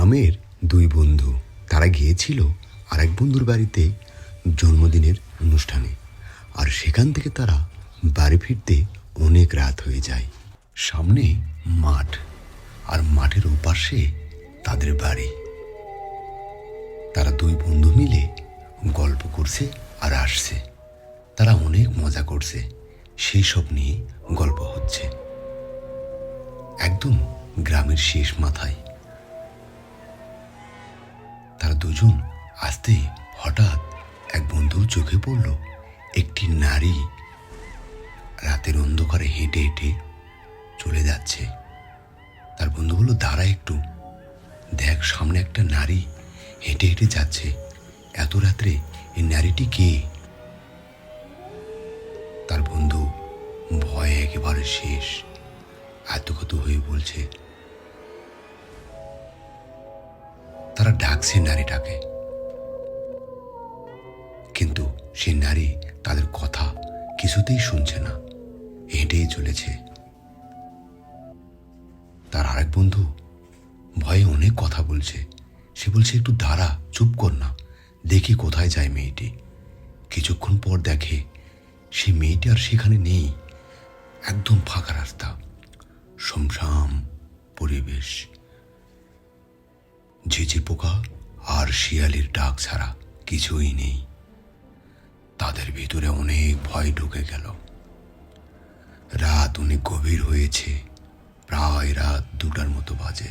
গ্রামের দুই বন্ধু, তারা গিয়েছিল আর এক বন্ধুর বাড়িতে জন্মদিনের অনুষ্ঠানে। আর সেখান থেকে তারা বাড়ি ফিরতে অনেক রাত হয়ে যায়। সামনে মাঠ, আর মাঠের ওপাশে তাদের বাড়ি। তারা দুই বন্ধু মিলে গল্প করছে আর আসছে। তারা অনেক মজা করছে। সেই সব নিয়ে গল্প হচ্ছে। একদম গ্রামের শেষ মাথায়। তারা দুজন আসতে হঠাৎ এক বন্ধুর চোখে পড়ল একটি নারী। রাতের অন্ধকারে হেঁটে হেঁটে চলে যাচ্ছে। তার বন্ধু বলল, দাঁড়া একটু। দেখ, সামনে একটা নারী হেঁটে হেঁটে যাচ্ছে। এত রাত্রে এই নারীটি কে? তার বন্ধু ভয়ে একেবারে শেষ। এতকত হয়ে বলছে তারা ডাকছে নারীটাকে। কিন্তু সেই নারী তাদের কথা কিছুতেই শুনছে না, হেঁটেই চলেছে। তার আরেক বন্ধু ভয়ে অনেক কথা বলছে। সে বলছে, একটু দাঁড়া, চুপ কর না, দেখি কোথায় যায় মেয়েটি। কিছুক্ষণ পর দেখে সে মেয়েটি আর সেখানে নেই। একদম ফাঁকা রাস্তা সমসাম পরিবেশ। পোকা আর শিয়ালির ডাক ছাড়া কিছুই নেই। তাদের ভিতরে অনেক ভয় ঢুকে গেল। রাত অনেক গভীর হয়েছে, প্রায় রাত দুটার মতো বাজে।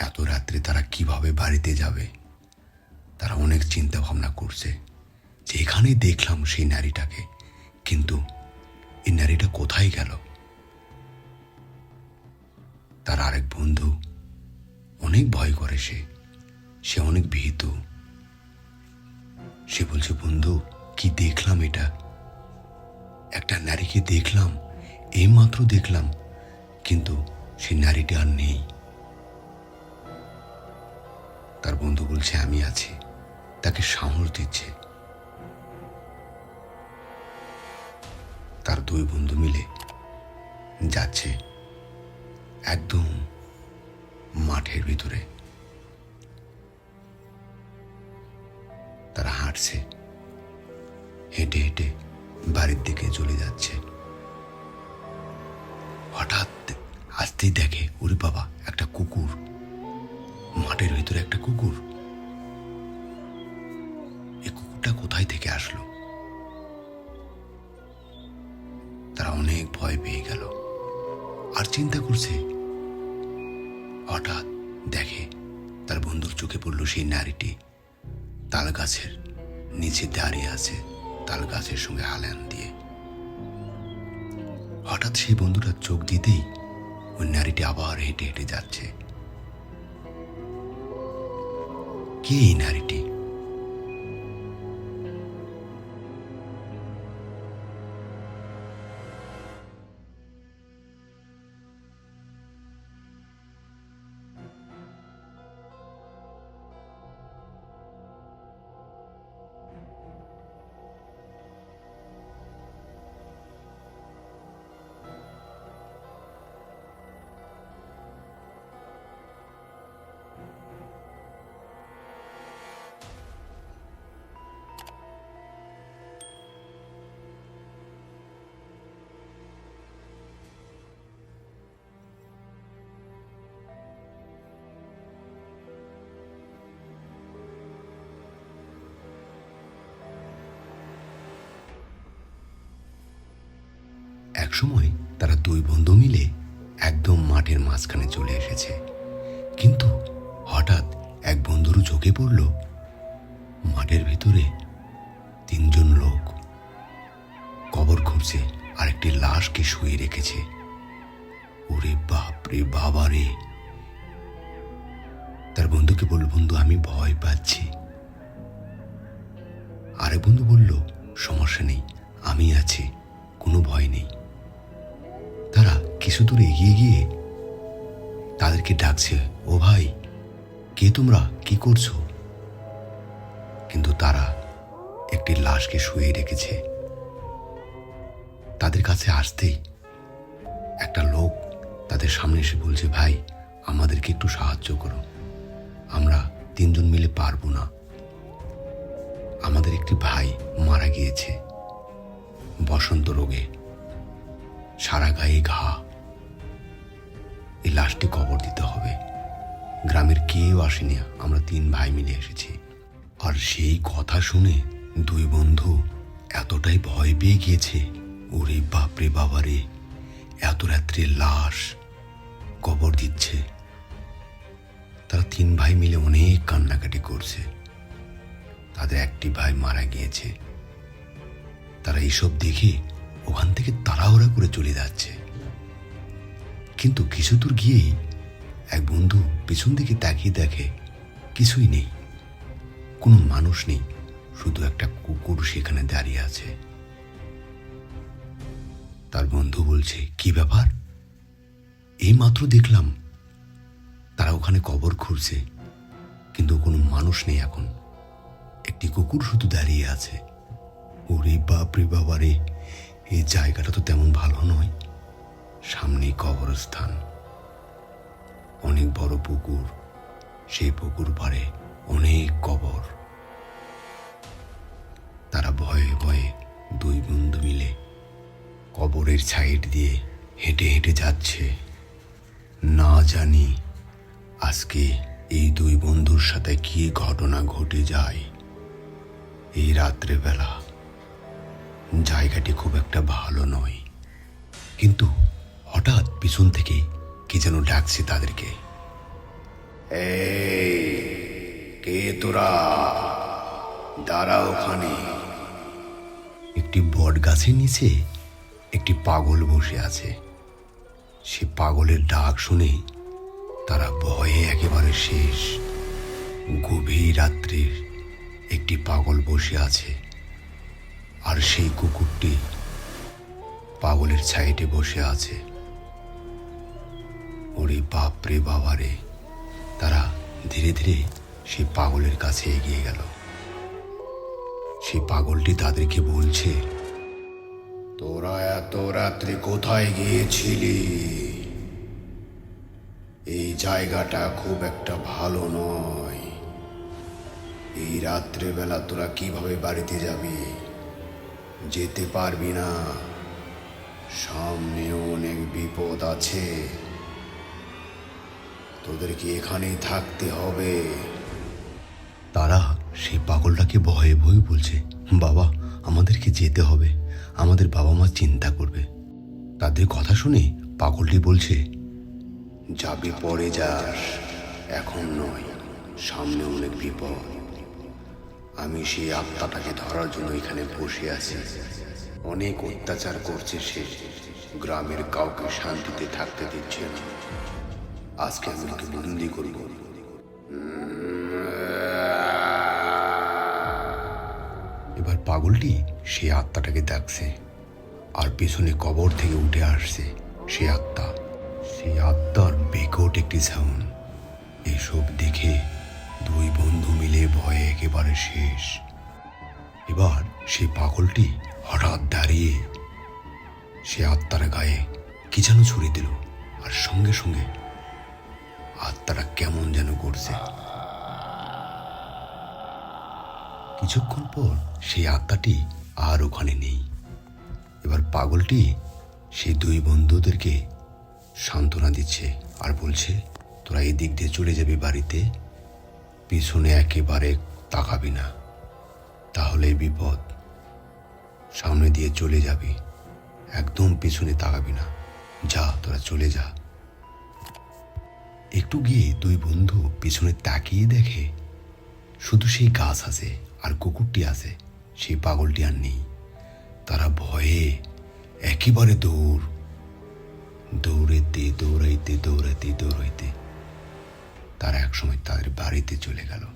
এত রাত্রে তারা কীভাবে বাড়িতে যাবে? তারা অনেক চিন্তা ভাবনা করছে। যে এখানে দেখলাম সেই নারীটাকে, কিন্তু এই নারীটা কোথায় গেল? তার আরেক বন্ধু অনেক ভয় করে সে। সে অনেক ভীত। সে বলছে, বন্ধু, কি দেখলাম এটা? একটা নারীকে দেখলাম, এইমাত্র দেখলাম, কিন্তু সেই নারীটা আর নেই। তার বন্ধু বলছে, আমি আছি। তাকে সাহস দিচ্ছে। তার দুই বন্ধু মিলে যাচ্ছে একদম মাঠের ভিতরে। তারা হাঁটছে, হেঁটে হেঁটে বাড়ির দিকে চলে যাচ্ছে। হঠাৎ আসতেই দেখে, ওরে বাবা, একটা কুকুর। মাঠের ভিতরে একটা কুকুর? এই কুকুরটা কোথায় থেকে আসলো? তারা অনেক ভয় পেয়ে গেল। আর চিন্তা করছে হঠাৎ দেখে তার বন্ধুর চোখে পড়ল সেই নারীটি। তাল গাছের নিচে দাঁড়িয়ে আছে তাল গাছের সঙ্গে হালান দিয়ে। হঠাৎ সেই বন্ধুটা চোখ দিতেই ওই নারীটি আবার হেঁটে হেঁটে যাচ্ছে। কে এই নারীটি? একসময় তারা দুই বন্ধু মিলে একদম মাঠের মাঝখানে চলে এসেছে। কিন্তু হঠাৎ এক বন্ধুরও চোখে পড়ল, মাঠের ভিতরে তিনজন লোক। কবর খুঁজছে আর একটি লাশকে শুয়ে রেখেছে। ওরে বাপ রে বাবা রে। তার বন্ধুকে বলল, বন্ধু, আমি ভয় পাচ্ছি। আরেক বন্ধু বলল, সমস্যা নেই, আমি আছি, কোনো ভয় নেই। তারা কিছু দূর এগিয়ে গিয়ে তাদেরকে ডাকছে, ও ভাই, কে তোমরা? কি করছ? কিন্তু তারা একটি লাশকে শুয়ে রেখেছে। তাদের কাছে আসতেই একটা লোক তাদের সামনে এসে বলছে, ভাই, আমাদেরকে একটু সাহায্য করো। আমরা তিনজন মিলে পারব না। আমাদের একটি ভাই মারা গিয়েছে বসন্ত রোগে। সারা গায়ে ঘা। এই লাশটি কবর দিতে হবে। গ্রামের কেউ আসেনি। আমরা তিন ভাই মিলে এসেছি। আর সেই কথা শুনে দুই বন্ধু এতটাই ভয় পেয়ে গিয়েছে, ওরে বাপরে বাবারে, এত রাত্রে লাশ কবর দিচ্ছে। তারা তিন ভাই মিলে অনেক কান্নাকাটি করছে। তাদের একটি ভাই মারা গিয়েছে। তারা এইসব দেখে ওখান থেকে তাড়াহুড়া করে চলে যাচ্ছে। কিন্তু কিছু দূর গিয়েই এক বন্ধু পিছন দিকে তাকিয়ে দেখে, কিছুই নেই। কোনো মানুষ নেই, শুধু একটা কুকুর সেখানে দাঁড়িয়ে আছে। তার বন্ধু বলছে, কি ব্যাপার? এই মাত্র দেখলাম তারা ওখানে কবর খুঁড়ছে, কিন্তু কোনো মানুষ নেই এখন। একটি কুকুর শুধু দাঁড়িয়ে আছে। ওরে বাপরে বাবারে! এই জায়গাটা তো তেমন ভালো নয়। সামনেই কবরস্থান। অনেক বড় পুকুর। সেই পুকুর পাড়ে অনেক কবর। তারা ভয়ে ভয়ে দুই বন্ধু মিলে কবরের সাইড দিয়ে হেঁটে হেঁটে যাচ্ছে। না জানি আজকে এই দুই বন্ধুর সাথে কি ঘটনা ঘটে যায়। এই রাত্রেবেলা জায়গাটি খুব একটা ভালো নয়। কিন্তু হঠাৎ পিছন থেকে কে যেন ডাকছে তাদেরকে। কে তোরা? দাঁড়া ওখানে। একটি বট গাছের নিচে একটি পাগল বসে আছে। সে পাগলের ডাক শুনে তারা ভয়ে একেবারে শেষ। গভীর রাত্রির একটি পাগল বসে আছে। আর সেই কুকুরটি পাগলের সাইডে বসে আছে। ওরে বাপ বাপরে বাবারে তারা ধীরে ধীরে সেই পাগলের কাছে এগিয়ে গেল। সেই পাগলটি তাদেরকে বলছে, তোরা এত রাত্রে কোথায় গিয়েছিলি? এই জায়গাটা খুব একটা ভালো নয়। এই রাত্রেবেলা তোরা কীভাবে বাড়িতে যাবি? যেতে পারবি না। সামনে অনেক বিপদ আছে। তোদেরকে এখানেই থাকতে হবে। তারা সেই পাগলটাকে ভয়ে ভয়ে বলছে, বাবা, আমাদেরকে যেতে হবে। আমাদের বাবা মা চিন্তা করবে। তাদের কথা শুনে পাগলটি বলছে, যাবি পরে যাস। এখন নয়, সামনে অনেক বিপদ। আমি সেই আত্মাটাকে ধরার জন্য এখানে বসে আছি। অনেক অত্যাচার করছে সে। গ্রামের কাউকে শান্তিতে থাকতে দিচ্ছে না। আজকে আমি ওকে বন্দি করব। এবার পাগলটি সেই আত্মাটাকে দেখছে। আর পেছনে কবর থেকে উঠে আসছে সে আত্মা। সেই আত্মার বেকট একটি সাউন্ড এইসব দেখে দুই বন্ধু মিলে ভয়ে একেবারে শেষ। এবার সেই পাগলটি হঠাৎ দাঁড়িয়ে সে আত্মার গায়ে কি যেন ছড়িয়ে দিল আর সঙ্গে সঙ্গে আত্মারা কেমন যেন করছে। কিছুক্ষণ পর সেই আত্মাটি আর ওখানে নেই। এবার পাগলটি সেই দুই বন্ধুদেরকে সান্ত্বনা দিচ্ছে আর বলছে, তোরা এই দিক দিয়ে চলে যাবি বাড়িতে পিছনে একেবারে তাকাবি না। তাহলে বিপদ। সামনে দিয়ে চলে যাবি। একদম পিছনে তাকাবি না। যা, তোরা চলে যা। একটু গিয়ে দুই বন্ধু পিছনে তাকিয়ে দেখে, শুধু সেই গাছ আছে আর কুকুরটি আছে, সেই পাগলটি আর নেই। তারা ভয়ে একেবারে দৌড়। দৌড়াইতে দৌড়াইতে দৌড়াইতে দৌড়াইতে। তারা একসময় তাদের বাড়িতে চলে গেল।